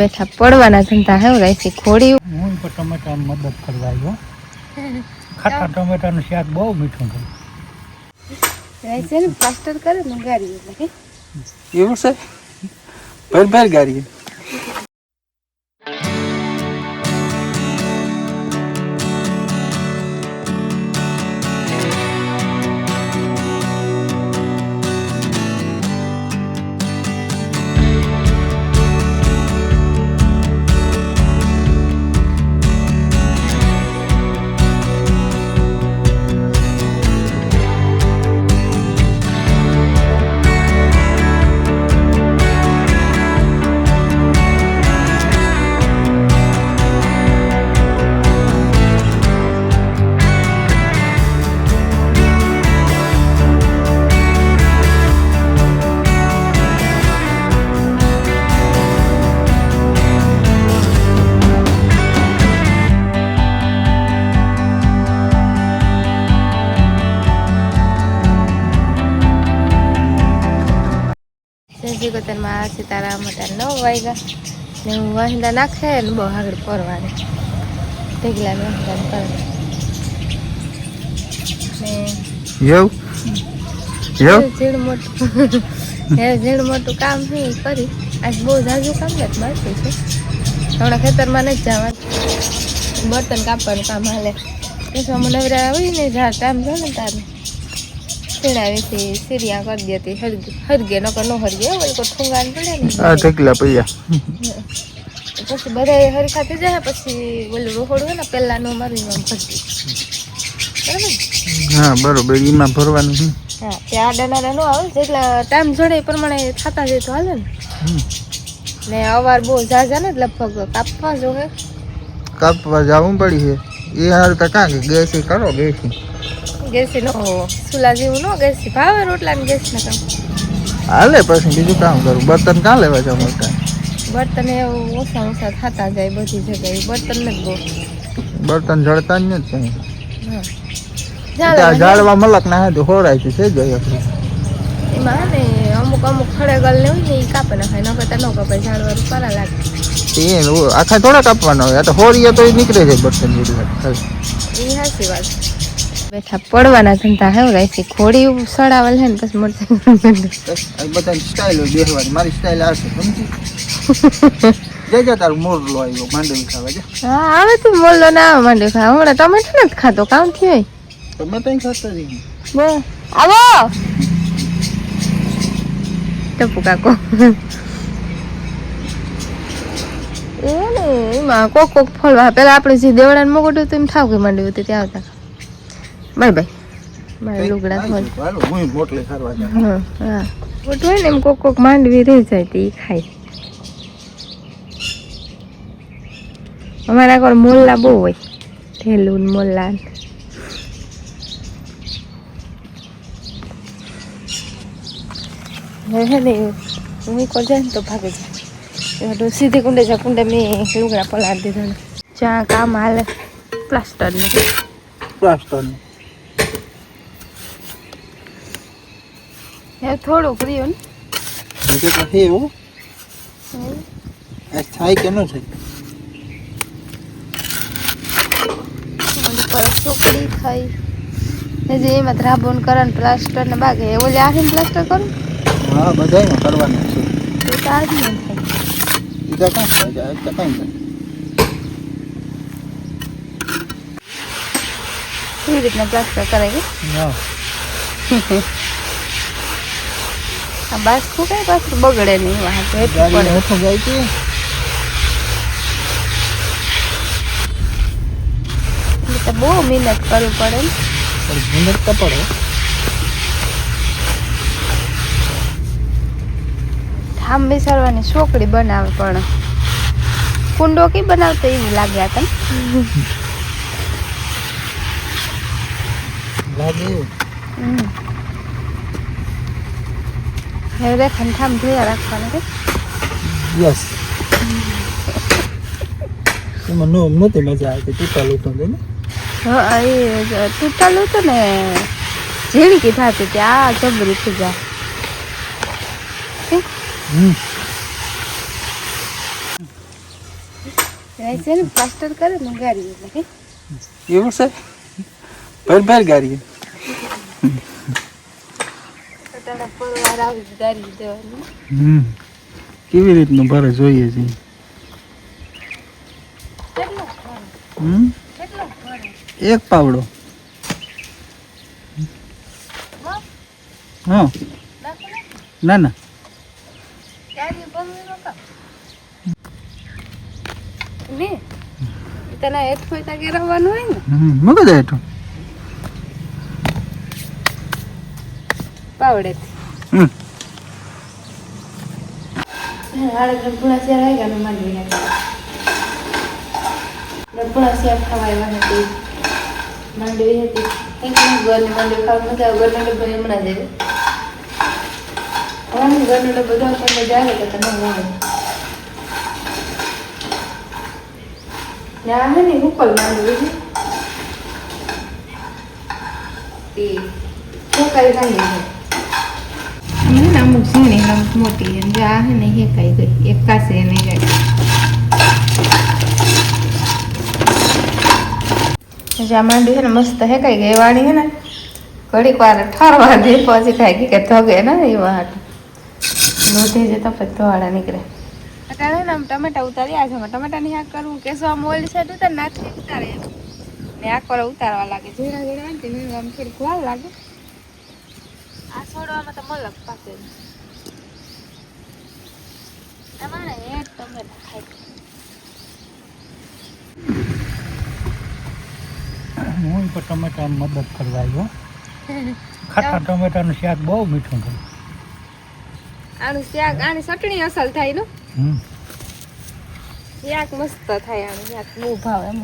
બેઠા પડવાના ધંધા હે રાઈસી ખોડી હું તો ટમેટા મદદ કરવા આવ્યો. ખાટા ટમેટાનું શાક બહુ મીઠું છે. ગાઈસે ને પ્લાસ્ટર કરે ને ગારી એટલે એવું છે? ભર ભર ગાડી સંજી આવશે તારા હતા. નવ વાગ્યા ને હું વાંદા નાખે ને બહુ આગળ પરવાને ઢેગલા ઝીણ મોટું. કામ છે એ કરી. આજ બહુ ઝાઝું કામ નથી બાકી છે. હમણાં ખેતરમાં નથી જવાનું. બર્તન કાપવાનું કામ હાલે. પછી નવરા હોય ને જ્યાં કામ છે ને તારે. સીરિયા કરી દેતી હરગે નકર નો હરગે કોઈ ઠુંગાન પડે આ ને ઢગલા પૈયા. પછી બધા હરખા થઈ જાય પછી ઓલું રોહડ ને પહેલા નો મારી ભરતી. બરાબર? ને? હા બરોબર એમાં ભરવાનું છે. હા ત્યાં આડાના નો આવે જેટલા ટાઈમ જોડે પ્રમાણે થતા જાય તો હાલે ને. ને અવાર બહુ ઝાઝા ને લગભગ કાપવા જોવે. કાપવા જવું પડી છે. એ હાલ તો કાં ગેસી ગેસ કરો ગેસ. ગેસી નો ચૂલા જેવું નો ગેસી ભાવે રોટલા ને ગેસ ના કામ હાલે પછી બીજું કામ કરું? બર્તન કાં લેવા જાવ મોટા બર્તન એવું ઓછા ઓછા થતા જાય બધી જગ્યાએ બર્તન ને બહુ. બર્તન જળતા જ નથી જાળવા મલક ના હે હોરાય છે થઈ જાય એમાં ને અમુક અમુક ખડેગલ ને હોય ને એ કાપે નાખાય ન કરતા ન કપાય ઝાડવાનું પારા લાગે. એ આખા થોડા કાપવાના હોય આ તો હોરીએ તો એ નીકળે જાય બર્તન જેટલા એ સાચી વાત. બેઠા પડવાના ધંધા હે ગાઈસી ખોડી સડાવલ હે ને પછી મળશે બધાની સ્ટાઇલ હોય મારી સ્ટાઇલ આ છે સમજી? જય જા તારું મોરલો આવ્યો માંડવી ખાવા જા. હા આવે તું મોલ્લો ના આવે માંડે ખાવા. હમણાં ટમેટો નથી ખાતો કામ થયું તો મેં ખાતા જઈએ બો આવો! ટપુ કાકો. એ ને એમાં કોક કોક ફળ પેલા આપણે જે દેવડાને મોગોટું હતું એમ થાવ કે માંડ્યું હતું ત્યાં આવતા. Bye bye. મારા લુગડા હું મોટલે ખાવા હા હા. મોટું હોય ને એમ કોક કોક માંડવી રહી જાય તે ખાય. અમારા આગળ મોલ્લા બહુ હોય મોલ્લા હે ને હું કોઈ જાય ને તો ભાગે જાય. સીધી કુંડે જા કુંડે મેં લુગડા પલાળી દીધા જ્યાં કામ હાલે પ્લાસ્ટર ને પ્લાસ્ટર થોડુંક થોડું ને. નીચે તો છે એવું. આ થાય કે ન થાય? ચોકડી ને જે એમાં ધ્રાબોન કરન પ્લાસ્ટર ને બાગે ઓલી આખીને પ્લાસ્ટર કરું હા બધાય કરવાનું છે. તો તો ન થાય. બીજા કાંઈ થાય તો કાંઈ થાય. એવી રીતના પ્લાસ્ટર કરે કે હા આ બાસ કઈ પાછું બગડે નહીં હેઠું જાય છે. તો બહુ મહેનત કરવી પડે મહેનત તો પડે. ઠામ બેસાડવાની ચોકડી બનાવે પણ. કુંડો કઈ બનાવતો એવું લાગ્યા તને? લાગે રેખાને ઠામ ધોયા રાખવાના કે? યસ. એમાં નો નહોતી મજા આવતી તૂટા તો ને? હા એ તૂટેલું હતું ને ઝીણકી થતી કે આ જબરી થઈ જાય. છે ને પ્લાસ્ટર કરે ને ગાડી એટલે એવું છે? ભર ભર ગાડી તારા પરવાર આવી જ ગાડી દેવાની હમ. કેવી રીતનું ભરે જોઈએ છે? હમ? એક પાવડો. હા? ના. ના તને હેઠ હોય ને? મગજ હેઠું? પાવડેથી હમ હાડે ગણપુણા શેર આવી ગયા માંડવી નાખી ગણપુણા શેર ખવાય હતી માંડવી હતી એક ઘરની માંડવી ખાવા મજા આવે ઘરનો ડબ્બો હમણાં જ આવ્યો હવે ઘરનો ડબ્બો જો આપણને મજા આવે તો તમે આવે ને આ હે ને હુકલ માંડવી છે તે હુકાઈ ભાંગી છે હે ને અમુક ઝીણી ને અમુક મોટી જો આ હે ને હેકાઈ ગઈ એક કાસે નહીં પછી આ માંડવી છે ને મસ્ત હેકાઈ ગઈ વાણી હે ને ઘડીક વાર ઠરવા દે પછી ખાઈ ગઈ કે ધગે ને એવા હાટ લોધી જતા પછી ધોવાડા નીકળે અટાણે ને આમ ટમેટા ઉતારી આ છે ટમેટાની શાક કરવું કેસો આમ છે સાઈડ તો નાખી ઉતારે. ને આ કોરા ઉતારવા લાગે ઝીણા ઝીણા ને તે આમ થોડીક વાર લાગે આ છોડવામાં તો મલક પાસે. તમારે એક તમે ખાઈ હું પણ ટમેટા મદદ કરવા આવ્યો. ખાટા ટમેટાનું શાક બહુ મીઠું થયું આનું શાક આની ચટણી અસલ થાય ને. શાક મસ્ત થાય આનું શાક બહુ ભાવે એમ.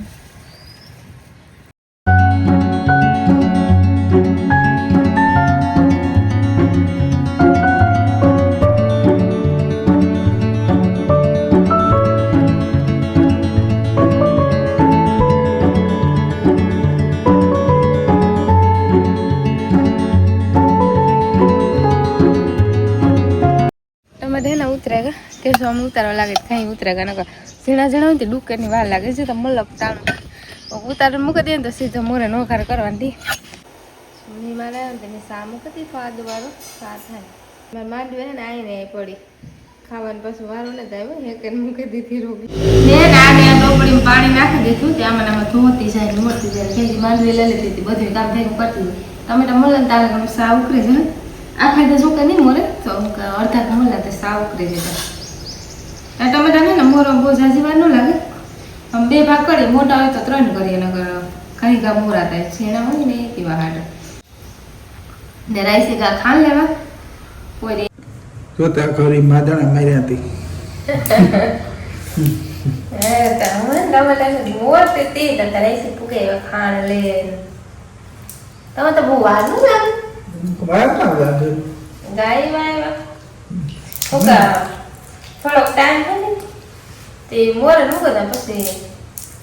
કે ઉતારવા લાગે તો કાંઈ ઉતરેગા નકર ઝીણા ઝીણા હોય ને ડુક્કરની વાર લાગે છે, તો મલક ટાણું ઉતાર મૂકી દે ને તો સીધો મોરે નોખાર કરવાની મમ્મી મારે તેની સા મૂકી દી, સ્વાદ વાળો સા થાય. મારે માંડવી ને આઈને પડી. ખાવાનું પાછું વારું ને થાય હે કે મૂકી દીધી રોગી. ને આને આ ટોપડીમાં પાણી નાખી દીધું ત્યાં મને આમાં ધોતી જાય મોતી જાય. કેજી માંડવી લઈ લીધી હતી બધું કામ ભેગું કરતી તમે તો મળે ને તારે સા ઉકળી છે ને. આખા તો શું કે નહીં મોરે તો અડધા મળે તો સા ઉકરી જતા આ ટમેટા છે ને મોરો બહુ ઝાઝી વાર ન લાગે? આમ બે ભાગ કરી મોટા હોય તો ત્રણ કરીએ નગર ઘણી ગા મોરા થાય. છેણા હોય ને કેવા હાડ ને રાઈસે ગા ખાન લેવા. કોઈ રે જો ત્યાં ઘરી માદણા માર્યા હતી તમે તો બહુ વાર ન લાગે. ગાય વાય થોડોક ટાઈમ હોય ને તે મોરે નું બધા પછી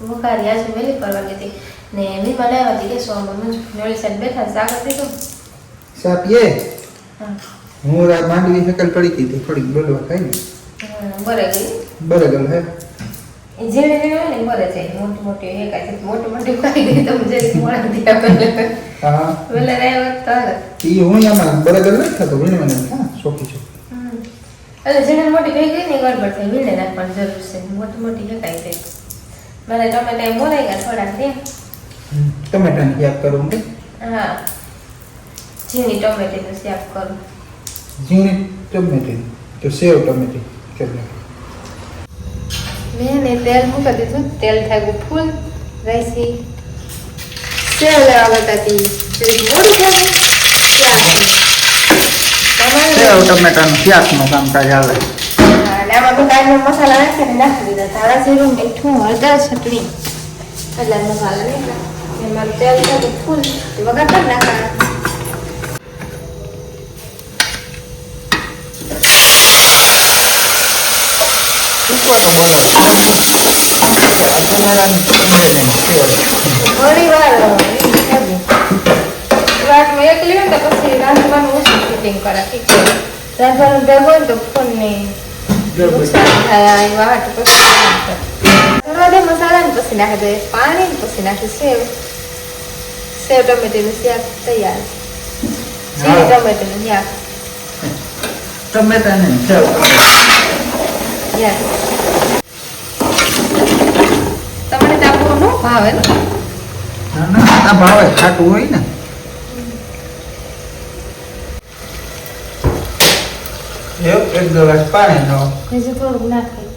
વઘારી આજે મેલી કરવા ગઈ હતી. ને મીમાં આવ્યા હતી કે સોમાં મંજુ નળી સાઈડ બેઠા સાગર દીધું. સાપીએ હા. હું રા માંડવી હકલ પડી હતી થોડીક બોલવા થાય ને. બરે ગઈ. બરાબર હે? એ ઝીણી ઝીણી હોય ને બરે જાય. મોટી મોટી હે કાંઈ મોટી મોટી ખાઈ ગઈ તો મુજે મોળા દીયા પહેલે. હા. પહેલે રહ્યા તો હાલે. ઈ હું આમાં ગમ નથી થતો વીણે મને હા સોખી છો. એટલે જેને મોટી થઈ ગઈ ને ગડબડ થઈ વીણે નાખવાની જરૂર છે. મોટી મોટી શકાય છે. મને ટમેટા મોરાઈ ગયા થોડા દે. ટમેટાની શાક કરું કે હા. ઝીણી ટમેટીનું શાક કરું. ઝીણી ટમેટી. તો સેવ ટમેટી. કેટલા મેં ને તેલ મૂકી દીધું. તેલ થાય ગયું ફૂલ. રાઈસી. સેવ લેવા બતાતી મોડું થઈ ગયું તમારે સેવ ટમેટાનું શાકનું કામકાજ આવે અને આમાં તો કાંઈ મસાલા નાખીને નાખી દીધા ધાણા જીરું મીઠું હળદર ચટણી એટલે મસાલા નહીં એમાં તેલ થાય ફૂલ વગર પણ નાખવાના ઉપર તો બોલો ટમેટાની ટમેટાની સેવ ઘણી વાર રાતમાં એક લે ને તો પછી રાંધવાનું ફિટિંગ કરે છે રાંધવાનું ભેગો તો ફોન નહીં નુકસાન થાય આ વાટ પછી પછી નાખી દઈએ પાણી ને પછી નાખી સેવ સેવ ટમેટીનું શાક તૈયાર ચીલી ટમેટીનું શાક ટમેટા ને સેવ યસ તમને નો ભાવે ના ના આ ભાવે ખાટું હોય ને એક એક ગ્લાસ પાણી નો હજુ થોડુંક નાખી.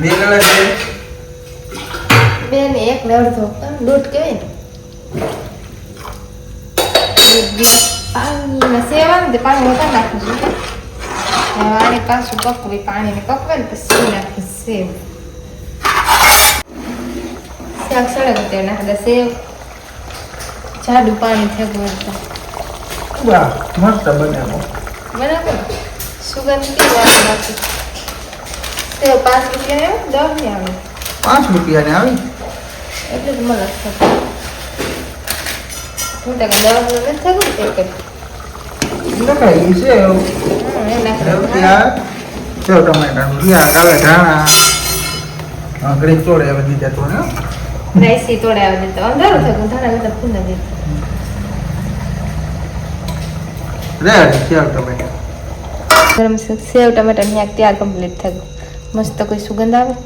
બે ગ્લાસ બે ને એક ને અડધો. દૂધ કહેવાય ને? ગ્લાસ પાણી ને સેવ આવે ને તે પાણી નાખવું જોઈએ હવે આને પાછું પકવી પાણીને પકવે ને પછી નાખી સેવ. શાક સળગ તે નાખી સેવ. જાડું પાણી વાહ મસ્ત બનાવો. બરાબર સુગંધ કેવી આવે બાકી સેવ પાંચ રૂપિયા દસ ને આવે. પાંચ રૂપિયાની આવી? એટલે જ મને હું તો કે દસનું નથી ને પેકેટ લખાઈ સેવ હમ, એ નાખી સેવ દઉં. ત્યાં સેવ ટમેટાનું ત્યાં કાલે ધાણા ઘડી તોડે આવે દીધા તો ને રાઈસી તોડે આવી દીધો અંધારું થયું ધાણા બધા ફૂંદા દીધા રેડ સેવ ટમેટા ગરમ સેવ ટમેટાની આગ તૈયાર કમ્પ્લીટ થયું મસ્ત કોઈ સુગંધ આવે?